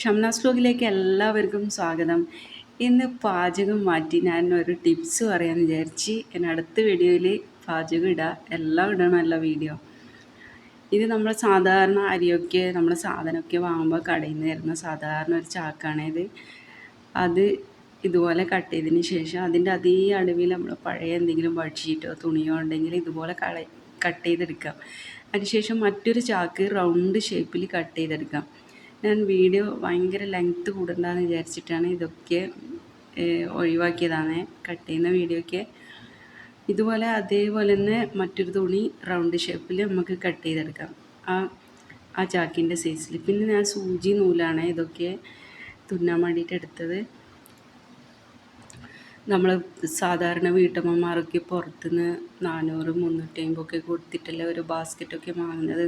ഷംനാസ് വ്ലോഗിലേക്ക് എല്ലാവർക്കും സ്വാഗതം. ഇന്ന് പാചകം മാറ്റി ഞാൻ ഒരു ടിപ്സ് പറയാൻ വിചാരിച്ച് എന്റെ അടുത്ത വീഡിയോയിൽ പാചകം ഇടുക എല്ലാം ഇടണമല്ല വീഡിയോ. ഇത് നമ്മൾ സാധാരണ അരിയൊക്കെ നമ്മൾ സാധനമൊക്കെ വാങ്ങുമ്പോൾ കടയിൽ നിന്ന് തരുന്ന സാധാരണ ഒരു ചാക്കാണിത് അത് ഇതുപോലെ കട്ട് ചെയ്തതിന് ശേഷം അതിന്റെ അതേ അടവിൽ നമ്മൾ പഴയ എന്തെങ്കിലും ബെഡ്ഷീറ്റോ തുണിയോ ഉണ്ടെങ്കിൽ ഇതുപോലെ കട്ട് ചെയ്തെടുക്കാം. അതിനുശേഷം മറ്റൊരു ചാക്ക് റൗണ്ട് ഷേപ്പിൽ കട്ട് ചെയ്തെടുക്കാം. ഞാൻ വീഡിയോ ഭയങ്കര ലെങ്ത്ത് കൂടണ്ടെന്ന് വിചാരിച്ചിട്ടാണ് ഇതൊക്കെ ഒഴിവാക്കിയതാണ് കട്ട് ചെയ്യുന്ന വീഡിയോ ഒക്കെ ഇതുപോലെ അതേപോലെ തന്നെ മറ്റൊരു തുണി റൗണ്ട് ഷേപ്പിൽ നമുക്ക് കട്ട് ചെയ്തെടുക്കാം. ആ ആ ചാക്കിന്റെ സൈസിൽ പിന്നെ ഞാൻ സൂചി നൂലാണ് ഇതൊക്കെ തുന്നാൻ വേണ്ടിയിട്ട് എടുത്തത് നമ്മൾ സാധാരണ വീട്ടമ്മമാരൊക്കെ പുറത്തുനിന്ന് നാനൂറ് മുന്നൂറ്റി അമ്പതൊക്കെ കൊടുത്തിട്ടല്ലേ ഒരു ബാസ്ക്കറ്റൊക്കെ വാങ്ങുന്നത്.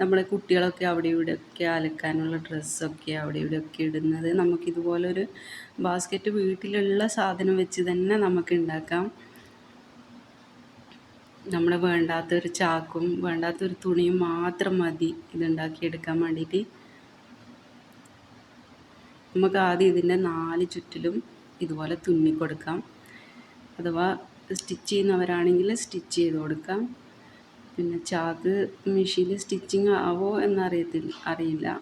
നമ്മൾ കുട്ടികളൊക്കെ അവിടെ ഇവിടെയൊക്കെ അലക്കാനുള്ള ഡ്രസ്സൊക്കെ അവിടെ ഇവിടെയൊക്കെ ഇടുന്നത്. നമുക്കിതുപോലൊരു ബാസ്ക്കറ്റ് വീട്ടിലുള്ള സാധനം വെച്ച് തന്നെ നമുക്ക് ഉണ്ടാക്കാം നമ്മൾ വേണ്ടാത്തൊരു ചാക്കും വേണ്ടാത്തൊരു തുണിയും മാത്രം മതി ഇതുണ്ടാക്കിയെടുക്കാൻ വേണ്ടിയിട്ട്. നമുക്ക് ആദ്യം ഇതിന്റെ നാല് ചുറ്റിലും ഇതുപോലെ തുന്നി കൊടുക്കാം. അഥവാ സ്റ്റിച്ച് ചെയ്യുന്നവരാണെങ്കിൽ സ്റ്റിച്ച് ചെയ്ത് കൊടുക്കാം. പിന്നെ ചാക്ക് മെഷീനിൽ സ്റ്റിച്ചിങ് ആവോ എന്നറിയത്തില്ല അറിയില്ല.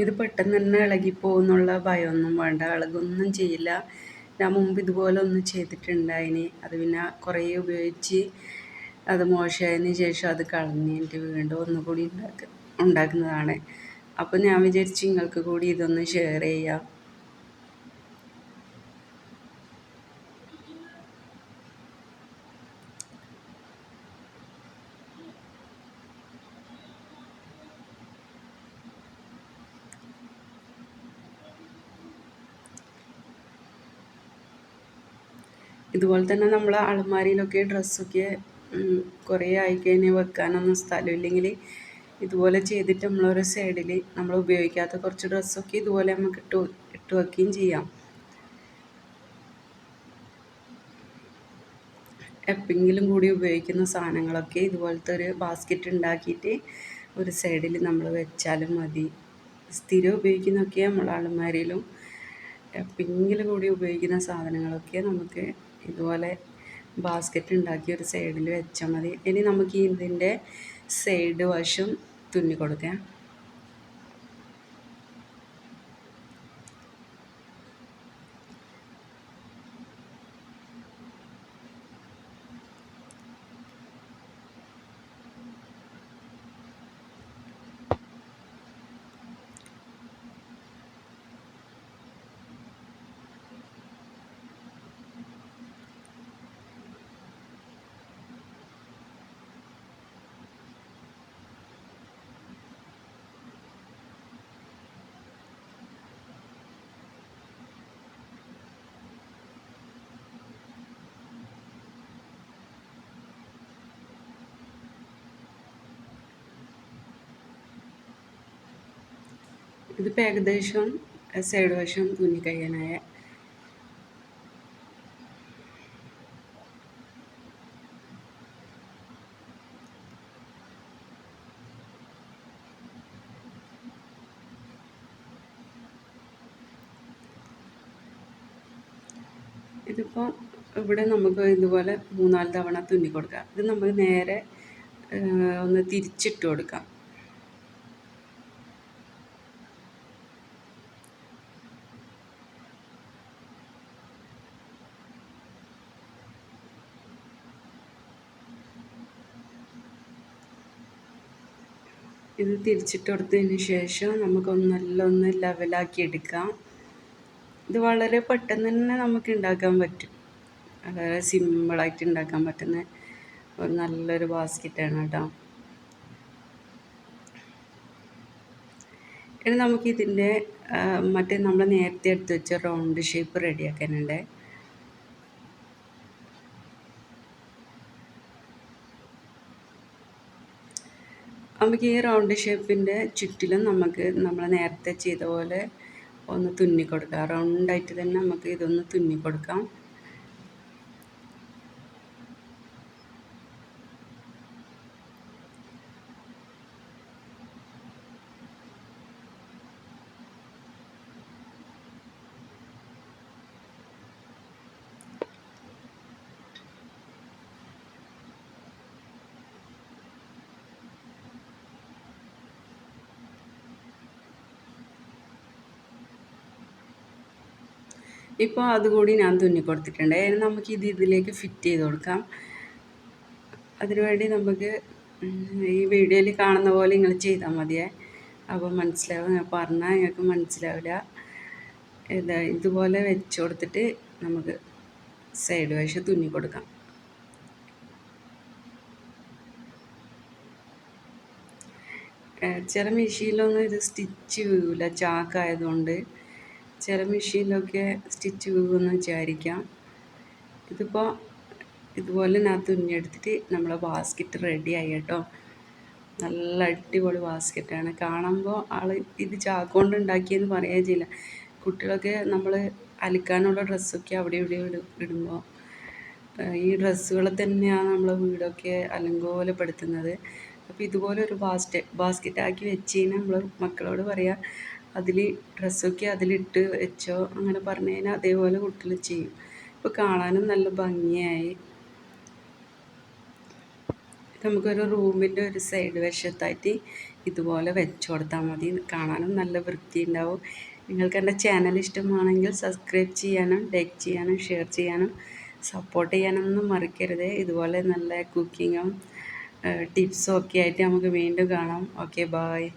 ഇത് പെട്ടെന്ന് തന്നെ ഇളകിപ്പോകുന്നുള്ള ഭയമൊന്നും വേണ്ട. ഇളകൊന്നും ചെയ്യില്ല. ഞാൻ മുമ്പ് ഇതുപോലെ ഒന്ന് ചെയ്തിട്ടുണ്ടായിന്. അത് പിന്നെ കുറേ ഉപയോഗിച്ച് അത് മോശമായതിന് ശേഷം അത് കളഞ്ഞിട്ട് വീണ്ടും ഒന്നുകൂടി ഉണ്ടാക്ക ഉണ്ടാക്കുന്നതാണ്. അപ്പോൾ ഞാൻ വിചാരിച്ചു നിങ്ങൾക്ക് കൂടി ഇതൊന്ന് ഷെയർ ചെയ്യാം. ഇതുപോലെ തന്നെ നമ്മൾ അലമാരിയിലൊക്കെ ഡ്രസ്സൊക്കെ കുറേ ആയിക്കഴിഞ്ഞാൽ വെക്കാനൊന്നും സ്ഥലം ഇല്ലെങ്കിൽ ഇതുപോലെ ചെയ്തിട്ട് നമ്മളൊരു സൈഡിൽ നമ്മൾ ഉപയോഗിക്കാത്ത കുറച്ച് ഡ്രസ്സൊക്കെ ഇതുപോലെ നമുക്ക് ഇട്ട് ഇട്ട് വെക്കുകയും ചെയ്യാം. എപ്പെങ്കിലും കൂടി ഉപയോഗിക്കുന്ന സാധനങ്ങളൊക്കെ ഇതുപോലത്തെ ഒരു ബാസ്ക്കറ്റ് ഉണ്ടാക്കിയിട്ട് ഒരു സൈഡിൽ നമ്മൾ വെച്ചാലും മതി. സ്ഥിരം ഉപയോഗിക്കുന്നൊക്കെ നമ്മൾ അലമാരിയിലും എപ്പെങ്കിലും കൂടി ഉപയോഗിക്കുന്ന സാധനങ്ങളൊക്കെ നമുക്ക് ഇതുപോലെ ബാസ്ക്കറ്റ് ഉണ്ടാക്കി ഒരു സൈഡിൽ വെച്ചാൽ മതി. ഇനി നമുക്ക് ഇതിന്റെ സൈഡ് വശം തുന്നി കൊടുക്കാം ഇതിപ്പോൾ ഏകദേശം സൈഡ് വശം തുന്നി കഴിയാനായ ഇതിപ്പോൾ ഇവിടെ നമുക്ക് ഇതുപോലെ മൂന്നാൽ തവണ തുന്നി കൊടുക്കാം. ഇത് നമ്മൾ നേരെ ഒന്ന് തിരിച്ചിട്ട് കൊടുക്കാം. ഇത് തിരിച്ചിട്ട് കൊടുത്തതിന് ശേഷം നമുക്കൊന്ന് നല്ലൊന്ന് ലെവലാക്കി എടുക്കാം. ഇത് വളരെ പെട്ടെന്ന് തന്നെ നമുക്ക് ഉണ്ടാക്കാൻ പറ്റും. വളരെ സിമ്പിളായിട്ട് ഉണ്ടാക്കാൻ പറ്റുന്ന ഒരു നല്ലൊരു ബാസ്ക്കറ്റാണ് കേട്ടോ. ഇനി നമുക്കിതിന്റെ മറ്റേ നമ്മൾ നേരത്തെ എടുത്ത് വെച്ച റൗണ്ട് ഷേപ്പ് റെഡിയാക്കാനുണ്ട് നമുക്ക് ഈ റൗണ്ട് ഷേപ്പിന്റെ ചുറ്റിലും നമുക്ക് നമ്മൾ നേരത്തെ ചെയ്ത പോലെ ഒന്ന് തുന്നി കൊടുക്കാം. റൗണ്ടായിട്ട് തന്നെ നമുക്ക് ഇതൊന്ന് തുന്നി കൊടുക്കാം. ഇപ്പോൾ അതുകൂടി ഞാൻ തുന്നി കൊടുത്തിട്ടുണ്ട് നമുക്ക് ഇത് ഇതിലേക്ക് ഫിറ്റ് ചെയ്ത് കൊടുക്കാം. അതിനുവേണ്ടി നമുക്ക് ഈ വീഡിയോയിൽ കാണുന്ന പോലെ നിങ്ങൾ ചെയ്താൽ മതിയേ. അപ്പോൾ മനസ്സിലാവും ഞാൻ പറഞ്ഞാൽ നിങ്ങൾക്ക് മനസ്സിലാവില്ല. ഇതാ ഇതുപോലെ വെച്ച് കൊടുത്തിട്ട് നമുക്ക് സൈഡ് വശം തുന്നി കൊടുക്കാം ചില മെഷീനിലൊന്നും ഇത് സ്റ്റിച്ച് വീഴില്ല ചാക്കായതുകൊണ്ട് ചില മെഷീനിലൊക്കെ സ്റ്റിച്ച് പോകുമെന്ന് വിചാരിക്കാം. ഇതിപ്പോൾ ഇതുപോലെ ഞാൻ തുന്നിയെടുത്തിട്ട് നമ്മളെ ബാസ്ക്കറ്റ് റെഡിയായി കേട്ടോ. നല്ല അടിപൊളി ബാസ്ക്കറ്റാണ് കാണുമ്പോൾ ആൾ ഇത് ചാക്കൊണ്ട് ഉണ്ടാക്കിയെന്ന് പറയുകയും ചെയ്യില്ല. കുട്ടികളൊക്കെ നമ്മൾ അലിക്കാനുള്ള ഡ്രസ്സൊക്കെ അവിടെ ഇവിടെ ഇടുമ്പോൾ ഈ ഡ്രസ്സുകൾ തന്നെയാണ് നമ്മളെ വീടൊക്കെ അലങ്കോലപ്പെടുത്തുന്നത്. അപ്പോൾ ഇതുപോലെ ഒരു ബാസ്കറ്റ് ബാസ്ക്കറ്റ് ആക്കി വെച്ച് കഴിഞ്ഞാൽ നമ്മൾ മക്കളോട് പറയാം അതിൽ ഡ്രസ്സൊക്കെ അതിലിട്ട് വെച്ചോ അങ്ങനെ പറഞ്ഞു കഴിഞ്ഞാൽ അതേപോലെ കുട്ടികൾ ചെയ്യും. ഇപ്പോൾ കാണാനും നല്ല ഭംഗിയായി. നമുക്കൊരു റൂമിന്റെ ഒരു സൈഡ് വശത്തായിട്ട് ഇതുപോലെ വെച്ചു കൊടുത്താൽ മതി. കാണാനും നല്ല വൃത്തി ഉണ്ടാവും നിങ്ങൾക്ക് എന്റെ ചാനൽ ഇഷ്ടമാണെങ്കിൽ സബ്സ്ക്രൈബ് ചെയ്യാനും ലൈക്ക് ചെയ്യാനും ഷെയർ ചെയ്യാനും സപ്പോർട്ട് ചെയ്യാനൊന്നും മറക്കരുത്. ഇതുപോലെ നല്ല കുക്കിങ്ങും ടിപ്സും ഒക്കെ ആയിട്ട് നമുക്ക് വീണ്ടും കാണാം. Okay bye